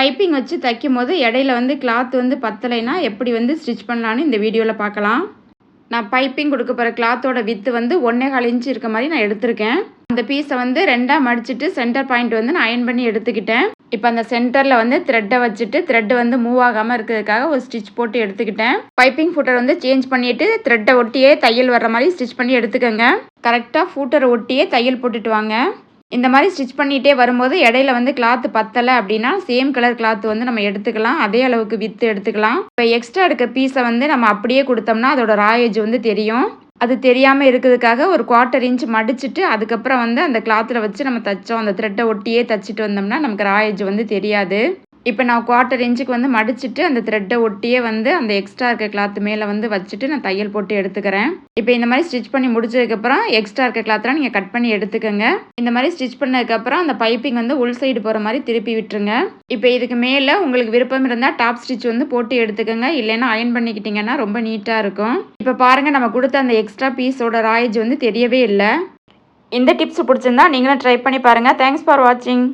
Piping வச்சு தைக்கும் போது இடையில வந்து கிளாத் வந்து பத்தலைன்னா எப்படி வந்து ஸ்டிச் பண்ணலான்னு இந்த வீடியோவில் பார்க்கலாம். நான் பைப்பிங் கொடுக்க போகிற கிளாத்தோட வித்து வந்து ஒன்றே கால் இன்ச் இருக்க மாதிரி நான் எடுத்திருக்கேன். அந்த பீஸை வந்து ரெண்டாக மடிச்சுட்டு சென்டர் பாயிண்ட் வந்து நான் அயன் பண்ணி எடுத்துக்கிட்டேன். இப்போ அந்த சென்டரில் வந்து த்ரெட்டை வச்சுட்டு த்ரெட் வந்து மூவ் ஆகாமல் இருக்கிறதுக்காக ஒரு ஸ்டிச் போட்டு எடுத்துக்கிட்டேன். பைப்பிங் ஃபூட்டர் வந்து சேஞ்ச் பண்ணிவிட்டு த்ரெட்டை ஒட்டியே தையல் வர்ற மாதிரி ஸ்டிச் பண்ணி எடுத்துக்கோங்க. கரெக்டாக ஃபூட்டரை ஒட்டியே தையல் போட்டுட்டு வாங்க. இந்த மாதிரி ஸ்டிச் பண்ணிகிட்டே வரும்போது இடையில வந்து கிளாத்து பத்தலை அப்படின்னா சேம் கலர் கிளாத் வந்து நம்ம எடுத்துக்கலாம். அதே அளவுக்கு வித்து எடுத்துக்கலாம். இப்போ எக்ஸ்ட்ரா எடுக்க பீஸை வந்து நம்ம அப்படியே கொடுத்தோம்னா அதோட ராயேஜ் வந்து தெரியும். அது தெரியாமல் இருக்கிறதுக்காக ஒரு குவார்ட்டர் இன்ச் மடிச்சுட்டு அதுக்கப்புறம் வந்து அந்த கிளாத்தில் வச்சு நம்ம தைச்சோம். அந்த த்ரெட்டை ஒட்டியே தைச்சிட்டு வந்தோம்னா நமக்கு ராயேஜ் வந்து தெரியாது. இப்போ நான் குவார்ட்டர் இன்ச்சுக்கு வந்து மடிச்சுட்டு அந்த த்ரெட்டை ஒட்டியே வந்து அந்த எக்ஸ்ட்ரா இருக்க கிளாத் மேலே வந்து வச்சுட்டு நான் தையல் போட்டு எடுத்துக்கிறேன். இப்போ இந்த மாதிரி ஸ்டிச் பண்ணி முடிச்சதுக்கப்புறம் எக்ஸ்ட்ரா இருக்க கிளாத்தெலாம் நீங்கள் கட் பண்ணி எடுத்துக்கோங்க. இந்த மாதிரி ஸ்டிச் பண்ணதுக்கப்புறம் அந்த பைப்பிங் வந்து உள் சைடு போகிற மாதிரி திருப்பி விட்டுருங்க. இப்போ இதுக்கு மேலே உங்களுக்கு விருப்பம் இருந்தால் டாப் ஸ்டிச் வந்து போட்டு எடுத்துக்கோங்க. இல்லைன்னா அயன் பண்ணிக்கிட்டிங்கன்னா ரொம்ப நீட்டாக இருக்கும். இப்போ பாருங்கள் நம்ம கொடுத்த அந்த எக்ஸ்ட்ரா பீஸோட ராயேஜ் வந்து தெரியவே இல்லை. இந்த டிப்ஸ் பிடிச்சிருந்தா நீங்களும் ட்ரை பண்ணி பாருங்கள் தேங்க்ஸ் ஃபார் வாட்சிங்